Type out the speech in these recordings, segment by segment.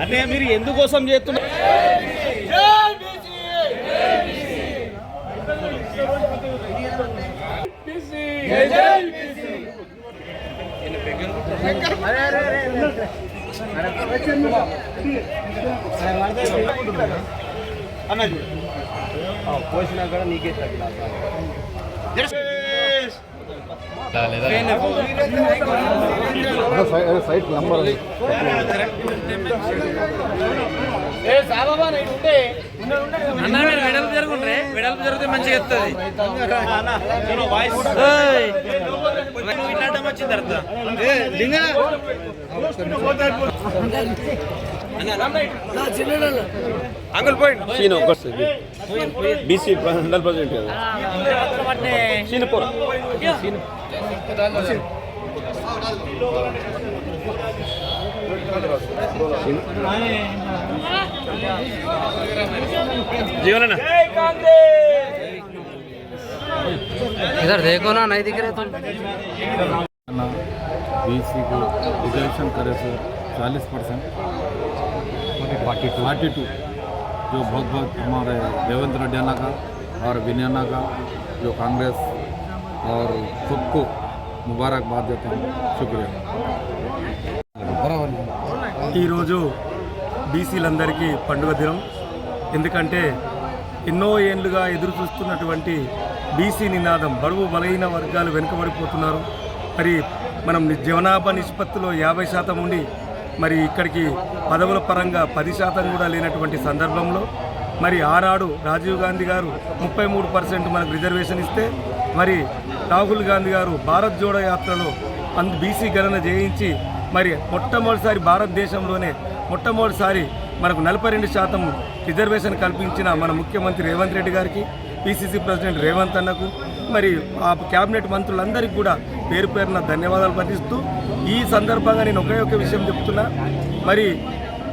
అన్నయ్య మీరు ఎందుకోసం చేస్తున్నారు అన్న పోసినా కూడా నీకే తగ్గిన సైట్ నంబర్ అన్న మీరు వెడల్పు జరుగుండ్రే. వెడల్పు జరిగితే మంచిగా ఎత్తుంది. వాయిస్ ఇట్లాంటి వచ్చిన తర్వాత. అంకుల్ పోయింది సీన్ ఒకటి బీసీ హండ్రెడ్ పర్సెంట్ సీన్ పోరా జీవనన్న इधर देखो ना नहीं दिख रहे तुम बीसी को रिजर्वेशन करे सो चालीस परसेंट फोर्टी फोर्टी टू जो बहुत बहुत हमारे रेवंत रेड्डी अन्ना का और विनय अन्ना का जो कांग्रेस और सबको मुबारकबाद देता हूँ शुक्रिया ఈరోజు బీసీలందరికీ పండుగ దినం ఎందుకంటే ఎన్నో ఏళ్ళుగా ఎదురు చూస్తున్నటువంటి బీసీ నినాదం బడుగు బలహీన వర్గాలు వెనుకబడిపోతున్నారు మరి మనం ని- జనాభా నిష్పత్తిలో యాభై శాతం ఉండి మరి ఇక్కడికి పదవుల పరంగా పది శాతం కూడా లేనటువంటి సందర్భంలో మరి ఆనాడు రాజీవ్ గాంధీ గారు ముప్పై మూడు పర్సెంట్ మనకు రిజర్వేషన్ ఇస్తే మరి రాహుల్ గాంధీ గారు భారత్ జోడో యాత్రలో అందు బీసీ గణన చేయించి మరి మొట్టమొదటిసారి భారతదేశంలోనే మొట్టమొదటిసారి మనకు నలభై రెండు శాతం రిజర్వేషన్ కల్పించిన మన ముఖ్యమంత్రి రేవంత్ రెడ్డి గారికి పిసిసి ప్రెసిడెంట్ రేవంత్ అన్నకు మరి ఆ క్యాబినెట్ మంత్రులందరికీ కూడా పేరు పేరున ధన్యవాదాలు పఠిస్తూ ఈ సందర్భంగా నేను ఒకే ఒక విషయం చెప్తున్నా. మరి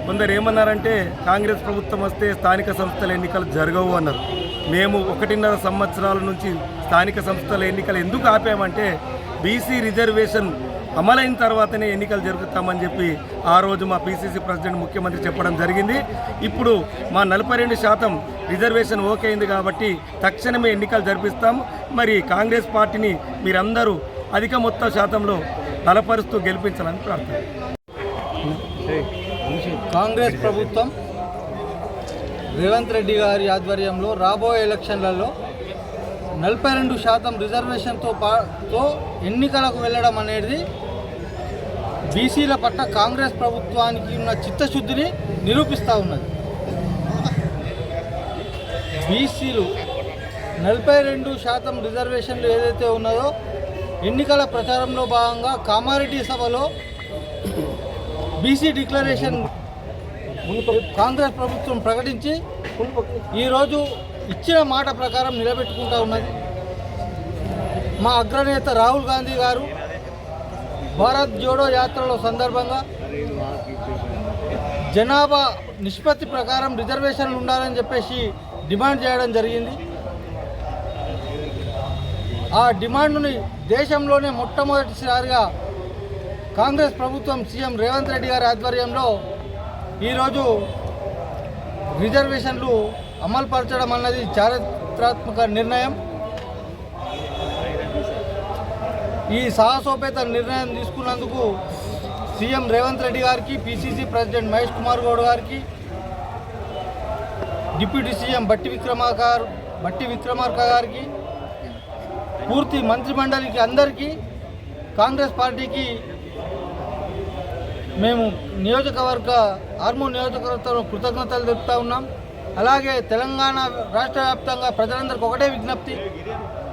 కొందరు ఏమన్నారంటే కాంగ్రెస్ ప్రభుత్వం వస్తే స్థానిక సంస్థల ఎన్నికలు జరగవు అన్నారు. మేము ఒకటిన్నర సంవత్సరాల నుంచి స్థానిక సంస్థల ఎన్నికలు ఎందుకు ఆపామంటే బీసీ రిజర్వేషన్ అమలైన తర్వాతనే ఎన్నికలు జరుగుతామని చెప్పి ఆ రోజు మా పీసీసీ ప్రెసిడెంట్ ముఖ్యమంత్రి చెప్పడం జరిగింది. ఇప్పుడు మా నలభై రెండు శాతం రిజర్వేషన్ ఓకే అయింది కాబట్టి తక్షణమే ఎన్నికలు జరిపిస్తాం. మరి కాంగ్రెస్ పార్టీని మీరందరూ అధిక మొత్తం శాతంలో బలపరుస్తూ గెలిపించాలని ప్రార్థన. కాంగ్రెస్ ప్రభుత్వం రేవంత్ రెడ్డి గారి ఆధ్వర్యంలో రాబోయే ఎలక్షన్లలో నలభై రెండు శాతం రిజర్వేషన్తో పాటుతో ఎన్నికలకు వెళ్ళడం అనేది బీసీల పట్ల కాంగ్రెస్ ప్రభుత్వానికి ఉన్న చిత్తశుద్ధిని నిరూపిస్తూ ఉన్నది. బీసీలు నలభై రెండు శాతం రిజర్వేషన్లు ఏదైతే ఉన్నదో ఎన్నికల ప్రచారంలో భాగంగా కామారెడ్డి సభలో బీసీ డిక్లరేషన్ కాంగ్రెస్ ప్రభుత్వం ప్రకటించి ఈరోజు ఇచ్చిన మాట ప్రకారం నిలబెట్టుకుంటా ఉన్నది. మా అగ్రనేత రాహుల్ గాంధీ గారు భారత్ జోడో యాత్రలో సందర్భంగా జనాభా నిష్పత్తి ప్రకారం రిజర్వేషన్లు ఉండాలని చెప్పేసి డిమాండ్ చేయడం జరిగింది. ఆ డిమాండ్ని దేశంలోనే మొట్టమొదటిసారిగా కాంగ్రెస్ ప్రభుత్వం సీఎం రేవంత్ రెడ్డి గారి ఆధ్వర్యంలో ఈరోజు రిజర్వేషన్లు అమలుపరచడం అన్నది చారిత్రాత్మక నిర్ణయం. ఈ సాహసోపేత నిర్ణయం తీసుకున్నందుకు సీఎం రేవంత్ రెడ్డి గారికి పిసిసి ప్రెసిడెంట్ మహేష్ కుమార్ గౌడ్ గారికి డిప్యూటీ సీఎం బట్టి విక్రమార్క బట్టి విక్రమార్క గారికి పూర్తి మంత్రిమండలికి అందరికీ కాంగ్రెస్ పార్టీకి మేము నియోజకవర్గ ఆర్మూర్ నియోజకవర్గంలో కృతజ్ఞతలు తెలుపుతా ఉన్నాం. అలాగే తెలంగాణ రాష్ట్ర వ్యాప్తంగా ప్రజలందరికీ ఒకటే విజ్ఞప్తి.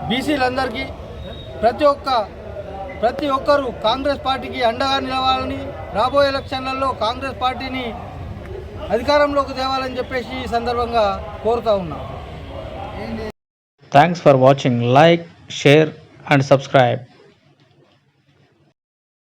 బీసీలందరికీ ప్రతి ఒక్క ప్రతి ఒక్కరూ కాంగ్రెస్ పార్టీకి అండగా నిలవాలని రాబోయే ఎలక్షన్లలో కాంగ్రెస్ పార్టీని అధికారంలోకి తేవాలని చెప్పేసి ఈ సందర్భంగా కోరుతా ఉన్నాం. Thanks for watching like share and subscribe